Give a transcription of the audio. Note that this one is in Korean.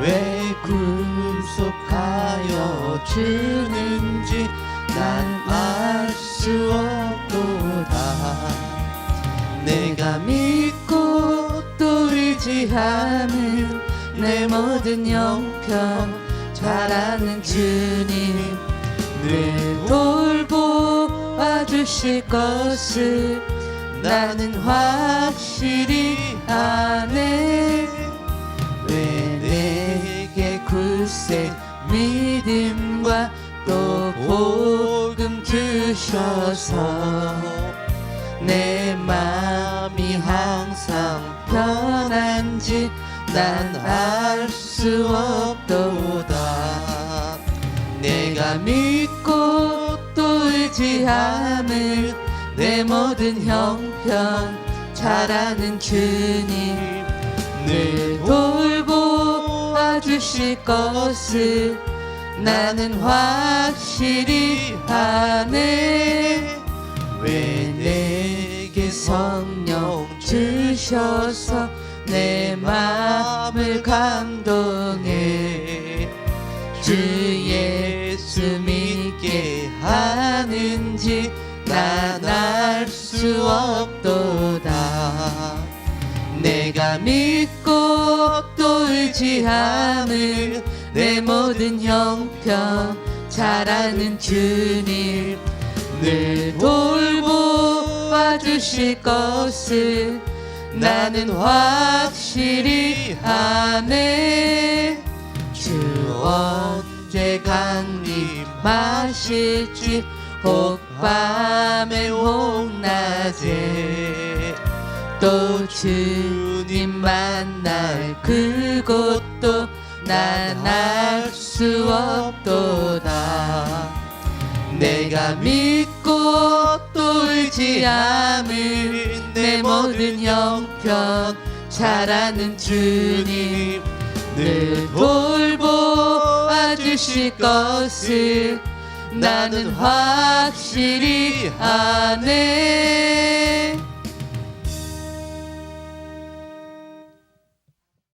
왜 구속하여 주는지 난 알 수 없도다. 내가 믿고 또 의지하는 내 모든 형편 잘하는 주님 늘 돌보아 주실 것을 나는 확실히 아네. 왜 내게 굳세 믿음과 또 복음 주셔서 내 마음이 항상 편한지 난 알 수 없도다. 내가 믿고 또 의지함을 내 모든 형편 잘 아는 주님 늘 돌보아 주실 것을 나는 확실히 아네. 왜 내게 성령 주셔서 내 마음을 감동해. 주 예수 믿게 하는지 난 알 수 없도다 내가 믿고 또 의지함을 내 모든 형편 잘 아는 주님. 늘 돌보아 주실 것을 나는 확실히 아네. 주 언제 강림하실지 혹 밤에 혹 낮에 또 주님 만날 그곳도 난 알 수 없도다. 내가 믿고 또 의지함을 내 모든 형편 잘 아는 주님 늘 돌보아 주실 것을 나는 확실히 아네